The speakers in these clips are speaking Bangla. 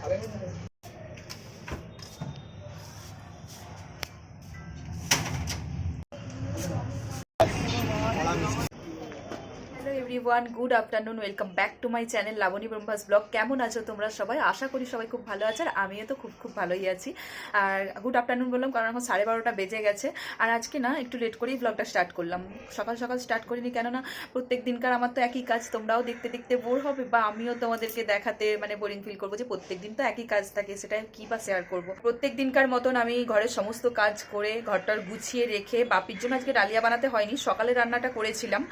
打电 everyone good afternoon welcome back to my channel Labani Brahma's blog কেমন আছো তোমরা সবাই? আশা করি সবাই খুব ভালো আছে আর আমিও তো খুব খুব ভালোই আছি। আর গুড আফটারনুন বললাম, কারণ এখন সাড়ে বারোটা বেজে গেছে। আর আজকে না, একটু লেট করেই ব্লগটা স্টার্ট করলাম। সকাল সকাল স্টার্ট করিনি কেননা, প্রত্যেক দিনকার আমার তো একই কাজ, তোমরাও দেখতে দেখতে বোর হবে বা আমিও তোমাদেরকে দেখাতে মানে বোরিং ফিল করব যে প্রত্যেক দিন তো একই কাজ থাকে সেটা কী বা শেয়ার করব? প্রত্যেক দিনকার মতন আমি ঘরের সমস্ত কাজ করে, ঘরটার গুছিয়ে রেখে, বাপির জন্য আজকে ডালিয়া বানাতে হয়নি, সকালে রান্নাটা করেছিলাম।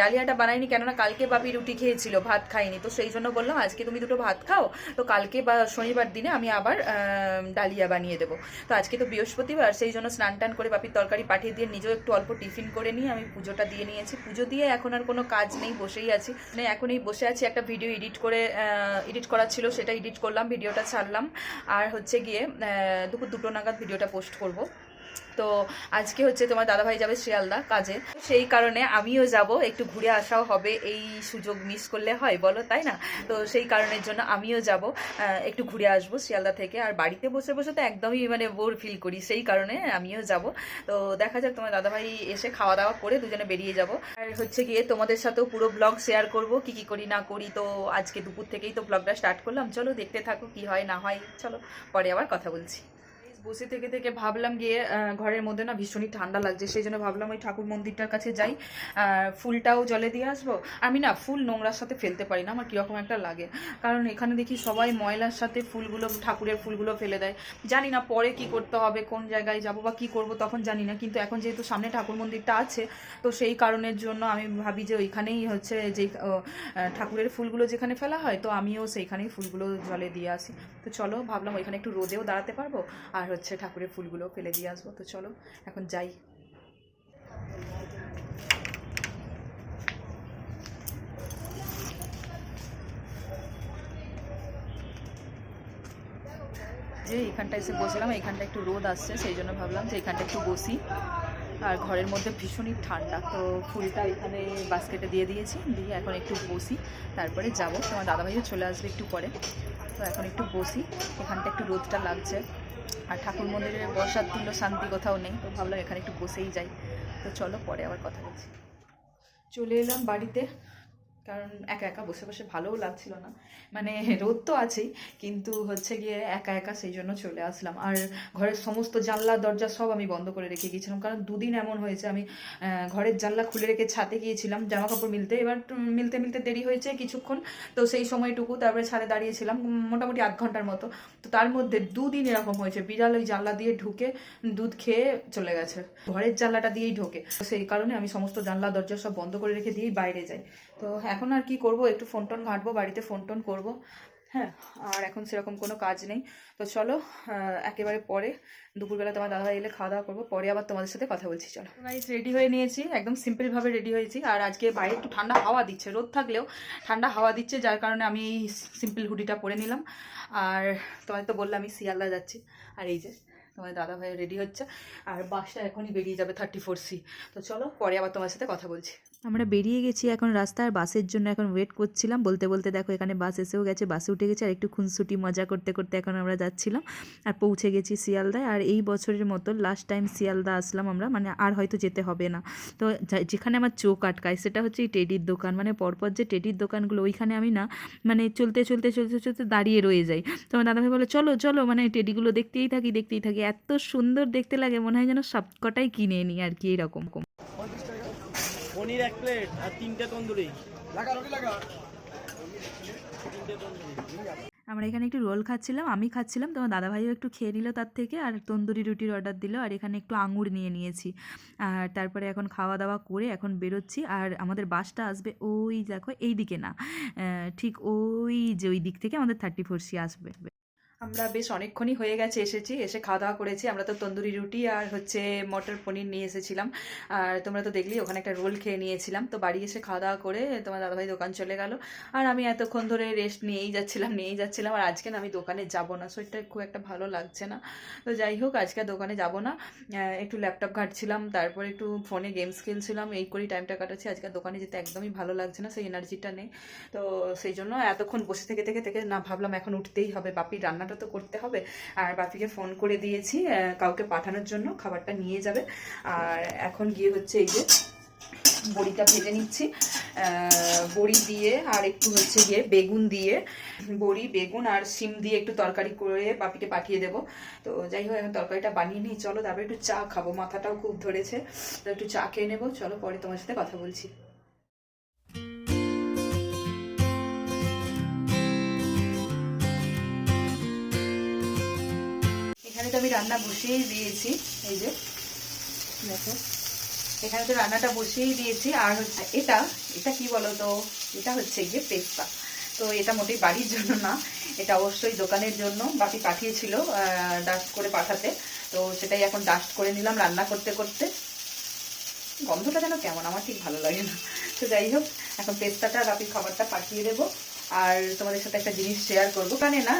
ডালিয়াটা বানাইনি কেননা কালকে বাপি রুটি খেয়েছিল, ভাত খাইনি। তো সেই জন্য বললাম, আজকে তুমি দুটো ভাত খাও, তো কালকে বা শনিবার দিনে আমি আবার ডালিয়া বানিয়ে দেবো। তো আজকে তো বৃহস্পতিবার, সেই জন্য স্নান টান করে বাপির তরকারি পাঠিয়ে দিয়ে নিজেও একটু অল্প টিফিন করে নিয়ে আমি পুজোটা দিয়ে নিয়েছি। পুজো দিয়ে এখন আর কোনো কাজ নেই, বসেই আছি। মানে এখন এই বসে আছি, একটা ভিডিও এডিট করে এডিট করা ছিল, সেটা এডিট করলাম, ভিডিওটা ছাড়লাম। আর হচ্ছে গিয়ে দুপুর দুটো নাগাদ ভিডিওটা পোস্ট করব। তো আজকে হচ্ছে তোমার দাদাভাই যাবে শিয়ালদা কাজে। সেই কারণে আমিও যাব, একটু ঘুরে আসাও হবে, এই সুযোগ মিস করলে হয়, বলো, তাই না? তো সেই কারণের জন্য আমিও যাব একটু ঘুরে আসব শিয়ালদা থেকে। আর বাড়িতে বসে বসে তো একদমই মানে বোর ফিল করি, সেই কারণে আমিও যাব। তো দেখা যাক, তোমার দাদাভাই এসে খাওয়া দাওয়া করে দুজনে বেরিয়ে যাব। আর হচ্ছে গিয়ে তোমাদের সাথেও পুরো ব্লগ শেয়ার করব, কি কি করি, না করি। তো আজকে দুপুর থেকেই তো ব্লগটা স্টার্ট করলাম। চলো দেখতে থাকো, কি হয়, না হয়, চলো, পরে আবার কথা বলছি। বসে থেকে থেকে ভাবলাম গিয়ে ঘরের মধ্যে না ভীষণই ঠান্ডা লাগছে, সেই জন্য ভাবলাম ওই ঠাকুর মন্দিরটার কাছে যাই। ফুলটাও জলে দিয়ে আসব। আমি না ফুল নোংরার সাথে ফেলতে পারি না, আমার কীরকম একটা লাগে। কারণ এখানে দেখি সবাই ময়লার সাথে ফুলগুলো, ঠাকুরের ফুলগুলো ফেলে দেয়। জানি না পরে কি করতে হবে, কোন জায়গায় যাব বা কি করব, তখন জানি না। কিন্তু এখন যেহেতু সামনে ঠাকুর মন্দিরটা আছে, তো সেই কারণের জন্য আমি ভাবি যে ওইখানেই হচ্ছে যে ঠাকুরের ফুলগুলো যেখানে ফেলা হয়, তো আমিও সেইখানেই ফুলগুলো জলে দিয়ে আসি। তো চলো, ভাবলাম ওইখানে একটু রোদেও দাঁড়াতে পারব। আর হচ্ছে, ঠাকুরের ফুলগুলো ফেলে দিয়ে আসব। তো চলো, এখন যাই। যে এখানটা এসে বসলাম এখানটা একটু রোদ আসছে, সেই জন্য ভাবলাম যে এখানটা একটু বসি। আর ঘরের মধ্যে ভীষণই ঠান্ডা, তো ফুলটা এখানে বাস্কেটে দিয়ে দিয়েছি, দিয়ে এখন একটু বসি। তারপরে যাব, তোমার দাদাভাইও চলে আসবে একটু পরে। তো এখন একটু বসি এখানটা একটু রোদটা লাগছে। আর ঠাকুর মন্দিরে বসার তুল্য শান্তি কোথাও নেই, তো ভাবলাম এখানে একটু বসেই যাই। তো চলো পরে আবার কথা বলছি। চলে এলাম বাড়িতে। কারণ একা একা বসে বসে ভালোও লাগছিল না। মানে রোদ তো আছেই, কিন্তু হচ্ছে গিয়ে একা একা সেই জন্য চলে আসলাম। আর ঘরের সমস্ত জানলা, দরজা সব আমি বন্ধ করে রেখে গিয়েছিলাম। কারণ দুদিন এমন হয়েছে, আমি ঘরের জানলা খুলে রেখে ছাদে গিয়েছিলাম জামা কাপড় মিলতে। এবার মিলতে মিলতে দেরি হয়েছে কিছুক্ষণ। তো সেই সময়টুকু তারপরে ছাদে দাঁড়িয়েছিলাম মোটামুটি আধ ঘণ্টার মতো। তো তার মধ্যে দুদিন এরকম হয়েছে, বিড়াল ওই জানলা দিয়ে ঢুকে দুধ খেয়ে চলে গেছে। ঘরের জানলাটা দিয়েই ঢোকে। তো সেই কারণে আমি সমস্ত জানলা, দরজা সব বন্ধ করে রেখে দিয়েই বাইরে যাই। তো এখন আর কি করব? একটু ফোন টোন ঘাঁটবো, বাড়িতে ফোন টোন করব। হ্যাঁ আর এখন সেরকম কোনো কাজ নেই। তো চলো একেবারে পরে দুপুরবেলা তোমার দাদা এলে খাওয়া দাওয়া করব, পরে আবার তোমাদের সাথে কথা বলছি, চলো। গাইস রেডি হয়ে নিয়েছি, একদম সিম্পলভাবে রেডি হয়েছি। আর আজকে বাইরে একটু ঠান্ডা হাওয়া দিচ্ছে, রোদ থাকলেও ঠান্ডা হাওয়া দিচ্ছে, যার কারণে আমি এই সিম্পল হুডিটা পরে নিলাম। আর তোমায় তো বললাম আমি শিয়ালদা যাচ্ছি। আর এই যে, তোমার দাদা ভাই রেডি হচ্ছে। আর বাসটা এখনই বেরিয়ে যাবে থার্টি ফোর সি তো চলো, পরে আবার তোমার সাথে কথা বলছি। আমরা বেরিয়ে গেছি এখন রাস্তার বাসের জন্য এখন ওয়েট করছিলাম। বলতে বলতে দেখো এখানে বাস এসেও গেছে, বাসে উঠে গেছে আর একটু খুনসুটি মজা করতে করতে এখন আমরা যাচ্ছিলাম আর পৌঁছে গেছি শিয়ালদায়। আর এই বছরের মতো লাস্ট টাইম শিয়ালদা আসলাম আমরা মানে আর হয়তো যেতে হবে না। তো যেখানে আমার চোখ আটকায় সেটা হচ্ছে এই টেডির দোকান। মানে পরপর যে টেডির দোকানগুলো, ওইখানে আমি না মানে চলতে চলতে চলতে চলতে দাঁড়িয়ে রয়ে যাই। তো আমার দাদাভাই বলে, চলো চলো মানে টেডিগুলো দেখতেই থাকি দেখতেই থাকি। এত সুন্দর দেখতে লাগে, মনে হয় যেন সবকটাই কিনে নিই আর কি, এরকম। পনির এক প্লেট আর তিনটে তন্দুরি। তিনটে তন্দুরি। আমরা এখানে একটু রোল খাচ্ছিলাম আমি খাচ্ছিলাম তোমার দাদাভাইও একটু খেয়ে নিল তার থেকে আর তন্দুরি রুটির অর্ডার দিল আর এখানে একটু আঙুর নিয়ে নিয়েছি। আর তারপরে এখন খাওয়া দাওয়া করে এখন বেরোচ্ছি আর আমাদের বাসটা আসবে ওই দেখো এই দিকে না ঠিক ওই যে ওই দিক থেকে আমাদের থার্টি ফোর সি আসবে। আমরা বেশ অনেকক্ষণই হয়ে গেছে, এসেছি, এসে খাওয়া দাওয়া করেছি। আমরা তো তন্দুরি রুটি আর হচ্ছে মটর পনির নিয়ে এসেছিলাম। আর তোমরা তো দেখলি ওখানে একটা রোল খেয়ে নিয়েছিলাম। তো বাড়ি এসে খাওয়া দাওয়া করে তোমার দাদাভাই দোকান চলে গেল। আর আমি এতক্ষণ ধরে রেস্ট নিয়েই যাচ্ছিলাম নিয়েই যাচ্ছিলাম। আর আজকে না আমি দোকানে যাব না। শরীরটা খুব একটা ভালো লাগছে না। তো যাই হোক, আজকে দোকানে যাব না। একটু ল্যাপটপ ঘাটছিলাম, তারপর একটু ফোনে গেমস খেলছিলাম। এই করেই টাইমটা কাটাচ্ছি। আজকে দোকানে যেতে একদমই ভালো লাগছে না, সেই এনার্জিটা নেই। তো সেই জন্য এতক্ষণ বসে থেকে থেকে থেকে না ভাবলাম এখন উঠতেই হবে। বাপির রান্নাটা তো করতে হবে। আর বাপিকে ফোন করে দিয়েছি কাউকে পাঠানোর জন্য, খাবারটা নিয়ে যাবে। আর এখন গিয়ে হচ্ছে এই যে বড়িটা ভেজে নিচ্ছি। বড়ি দিয়ে আর একটু হচ্ছে গিয়ে বেগুন দিয়ে, বড়ি, বেগুন আর শিম দিয়ে একটু তরকারি করে বাপিকে পাঠিয়ে দেবো। তো যাই হোক, এখন তরকারিটা বানিয়ে নিই। চলো তারপরে একটু চা খাব, মাথাটাও খুব ধরেছে। তো একটু চা খেয়ে নেব। চলো পরে তোমার সাথে কথা বলছি। তো আমি রান্না বসিয়েই দিয়েছি, এই যে, দেখো। এখানে তো রান্নাটা বসিয়েই দিয়েছি, আর হচ্ছে এটা এটা কি বলো তো এটা হচ্ছে গিয়ে পেস্তা। তো এটা মোটেই বাড়ির জন্য না, এটা অবশ্যই দোকানের জন্য। বাকি পাঠিয়েছিল ডাস্ট করে পাঠাতে। তো সেটাই এখন ডাস্ট করে নিলাম রান্না করতে করতে। গন্ধটা যেন কেমন, আমার ঠিক ভালো লাগে না। তো যাই হোক, এখন পেস্তাটা বাকি খাবারটা পাঠিয়ে দেবো। আর তোমাদের সাথে একটা জিনিস শেয়ার করব। কারণ না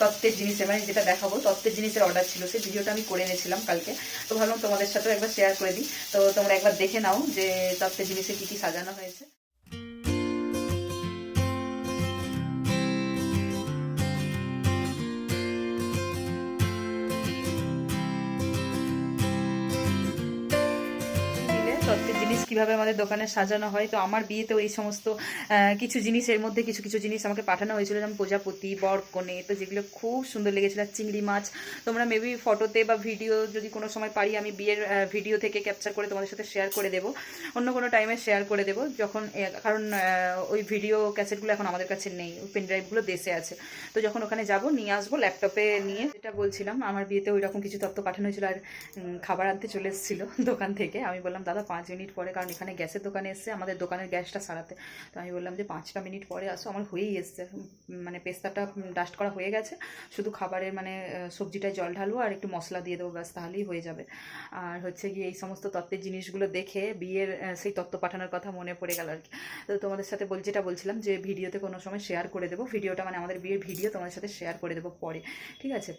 তত্ত্বের জিনিসের মানে যেটা দেখাবো, তত্ত্বের জিনিসের অর্ডার ছিল, সেই ভিডিওটা আমি করে এনেছিলাম কালকে। তো ভাবলাম তোমাদের সাথেও একবার শেয়ার করে দিই। তো তোমরা একবার দেখে নাও যে তত্ত্বের জিনিসে কি কি সাজানো হয়েছে। জিনিস কীভাবে আমাদের দোকানে সাজানো হয়। তো আমার বিয়েতেও এই সমস্ত কিছু জিনিসের মধ্যে কিছু কিছু জিনিস আমাকে পাঠানো হয়েছিল। যেমন প্রজাপতি, বরকনে, তো যেগুলো খুব সুন্দর লেগেছিল। আর চিংড়ি মাছ, তোমরা মেবি ফটোতে বা ভিডিও যদি কোনো সময় পারি, আমি বিয়ের ভিডিও থেকে ক্যাপচার করে তোমাদের সাথে শেয়ার করে দেবো। অন্য কোনো টাইমে শেয়ার করে দেবো। যখন কারণ ওই ভিডিও ক্যাসেটগুলো এখন আমাদের কাছে নেই। ওই পেন ড্রাইভগুলো দেশে আছে। তো যখন ওখানে যাব, নিয়ে আসব ল্যাপটপে নিয়ে। যেটা বলছিলাম, আমার বিয়েতে ওই রকম কিছু তত্ত্ব পাঠানো হয়েছিল। আর খাবার আনতে চলে এসেছিল দোকান থেকে। আমি বললাম, দাদা, পাঁচ মিনিট পরে, কারণ এখানে গ্যাসের দোকানে এসছে আমাদের দোকানের গ্যাসটা সারাতে। তো আমি বললাম যে, পাঁচটা মিনিট পরে আসো, আমার হয়েই এসছে। মানে পেস্তাটা ডাস্ট করা হয়ে গেছে। শুধু খাবারের মানে সবজিটায় জল ঢালবো আর একটু মশলা দিয়ে দেবো, ব্যাস, তাহলেই হয়ে যাবে। আর হচ্ছে গিয়ে এই সমস্ত তত্ত্বের জিনিসগুলো দেখে বিয়ের সেই তত্ত্ব পাঠানোর কথা মনে পড়ে গেল আর কি। তো তোমাদের সাথে বল, যেটা বলছিলাম যে, ভিডিওতে কোনো সময় শেয়ার করে দেবো। ভিডিওটা মানে আমাদের বিয়ের ভিডিও তোমাদের সাথে শেয়ার করে দেবো পরে। ঠিক আছে?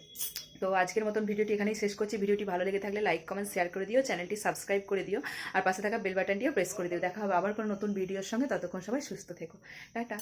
তো আজকের মতন ভিডিওটি এখানেই শেষ করছি। ভিডিওটি ভালো লেগে থাকলে লাইক কমেন্ট শেয়ার করে দিও। চ্যানেলটি সাবস্ক্রাইব করে দিও। আর পাশে থাকা বেল বাটনটিও প্রেস করে দিও। দেখা হবে আবার কোনো নতুন ভিডিওর সঙ্গে। ততক্ষণ সবাই সুস্থ থেকো। টাটা।